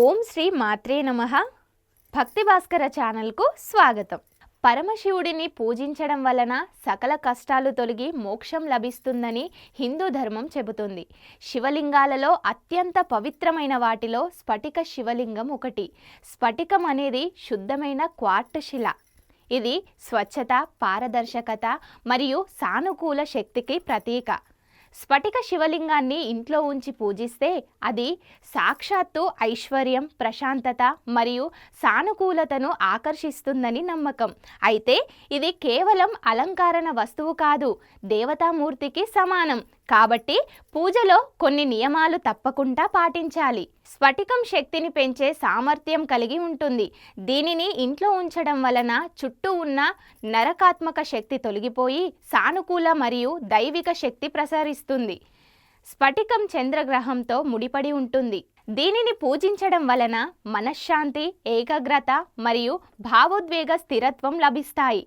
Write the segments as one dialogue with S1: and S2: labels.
S1: ఓం శ్రీ మాత్రే నమ. భక్తి భాస్కర ఛానల్కు స్వాగతం. పరమశివుడిని పూజించడం వలన సకల కష్టాలు తొలగి మోక్షం లభిస్తుందని హిందూ ధర్మం చెబుతుంది. శివలింగాలలో అత్యంత పవిత్రమైన వాటిలో స్ఫటిక శివలింగం ఒకటి. స్ఫటికం అనేది శుద్ధమైన క్వార్ట్ శిల. ఇది స్వచ్ఛత పారదర్శకత మరియు సానుకూల శక్తికి ప్రతీక. స్ఫటిక శివలింగాన్ని ఇంట్లో ఉంచి పూజిస్తే అది సాక్షాత్తు ఐశ్వర్యం ప్రశాంతత మరియు సానుకూలతను ఆకర్షిస్తుందని నమ్మకం. అయితే ఇది కేవలం అలంకారణ వస్తువు కాదు దేవతామూర్తికి సమానం. కాబట్టి పూజలో కొన్ని నియమాలు తప్పకుండా పాటించాలి. స్ఫటికం శక్తిని పెంచే సామర్థ్యం కలిగి ఉంటుంది. దీనిని ఇంట్లో ఉంచడం వలన చుట్టూ ఉన్న నరకాత్మక శక్తి తొలగిపోయి సానుకూల మరియు దైవిక శక్తి ప్రసరిస్తుంది. స్ఫటికం చంద్రగ్రహంతో ముడిపడి ఉంటుంది. దీనిని పూజించడం వలన మనశ్శాంతి ఏకాగ్రత మరియు భావోద్వేగ స్థిరత్వం లభిస్తాయి.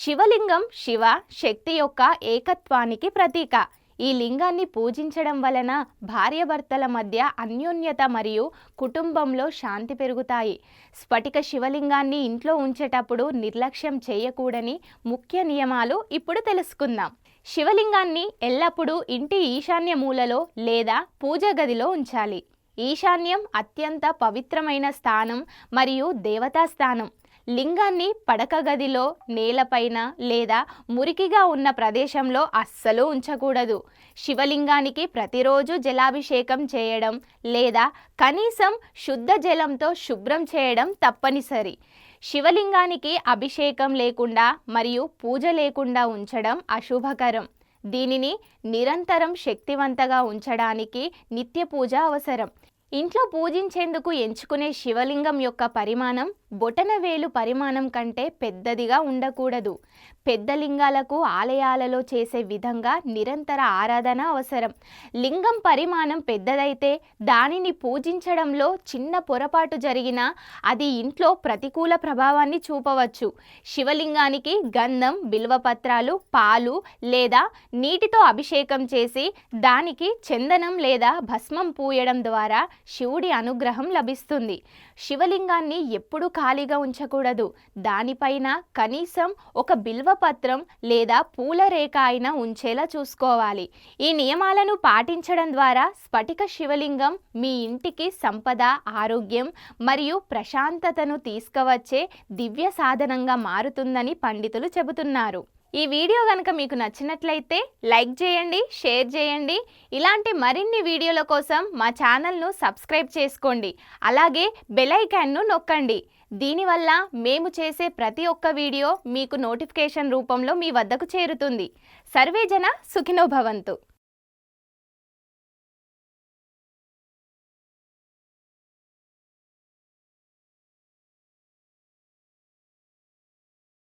S1: శివలింగం శివ శక్తి యొక్క ఏకత్వానికి ప్రతీక. ఈ లింగాన్ని పూజించడం వలన భార్యాభర్తల మధ్య అన్యోన్యత మరియు కుటుంబంలో శాంతి పెరుగుతాయి. స్ఫటిక శివలింగాన్ని ఇంట్లో ఉంచేటప్పుడు నిర్లక్ష్యం చేయకూడని ముఖ్య నియమాలు ఇప్పుడు తెలుసుకుందాం. శివలింగాన్ని ఎల్లప్పుడూ ఇంటి ఈశాన్య మూలలో లేదా పూజ గదిలో ఉంచాలి. ఈశాన్యం అత్యంత పవిత్రమైన స్థానం మరియు దేవతా స్థానం. లింగాన్ని పడక గదిలో నేలపైన లేదా మురికిగా ఉన్న ప్రదేశంలో అస్సలు ఉంచకూడదు. శివలింగానికి ప్రతిరోజు జలాభిషేకం చేయడం లేదా కనీసం శుద్ధ జలంతో శుభ్రం చేయడం తప్పనిసరి. శివలింగానికి అభిషేకం లేకుండా మరియు పూజ లేకుండా ఉంచడం అశుభకరం. దీనిని నిరంతరం శక్తివంతగా ఉంచడానికి నిత్య పూజ అవసరం. ఇంట్లో పూజించేందుకు ఎంచుకునే శివలింగం యొక్క పరిమాణం బొటనవేలు పరిమాణం కంటే పెద్దదిగా ఉండకూడదు. పెద్ద లింగాలకు ఆలయాలలో చేసే విధంగా నిరంతర ఆరాధన అవసరం. లింగం పరిమాణం పెద్దదైతే దానిని పూజించడంలో చిన్న పొరపాటు జరిగినా అది ఇంట్లో ప్రతికూల ప్రభావాన్ని చూపవచ్చు. శివలింగానికి గంధం బిల్వపత్రాలు పాలు లేదా నీటితో అభిషేకం చేసి దానికి చందనం లేదా భస్మం పూయడం ద్వారా శివుడి అనుగ్రహం లభిస్తుంది. శివలింగాన్ని ఎప్పుడు ఖాళీగా ఉంచకూడదు. దానిపైన కనీసం ఒక బిల్వపత్రం లేదా పూల రేఖ అయినా ఉంచేలా చూసుకోవాలి. ఈ నియమాలను పాటించడం ద్వారా స్ఫటిక శివలింగం మీ ఇంటికి సంపద ఆరోగ్యం మరియు ప్రశాంతతను తీసుకువచ్చే దివ్య సాధనంగా మారుతుందని పండితులు చెబుతున్నారు. ఈ వీడియో కనుక మీకు నచ్చినట్లయితే లైక్ చేయండి షేర్ చేయండి. ఇలాంటి మరిన్ని వీడియోల కోసం మా ఛానల్ను సబ్స్క్రైబ్ చేసుకోండి. అలాగే బెల్ ఐకాన్ను నొక్కండి. దీనివల్ల మేము చేసే ప్రతి ఒక్క వీడియో మీకు నోటిఫికేషన్ రూపంలో మీ వద్దకు చేరుతుంది. సర్వేజన సుఖినోభవంతు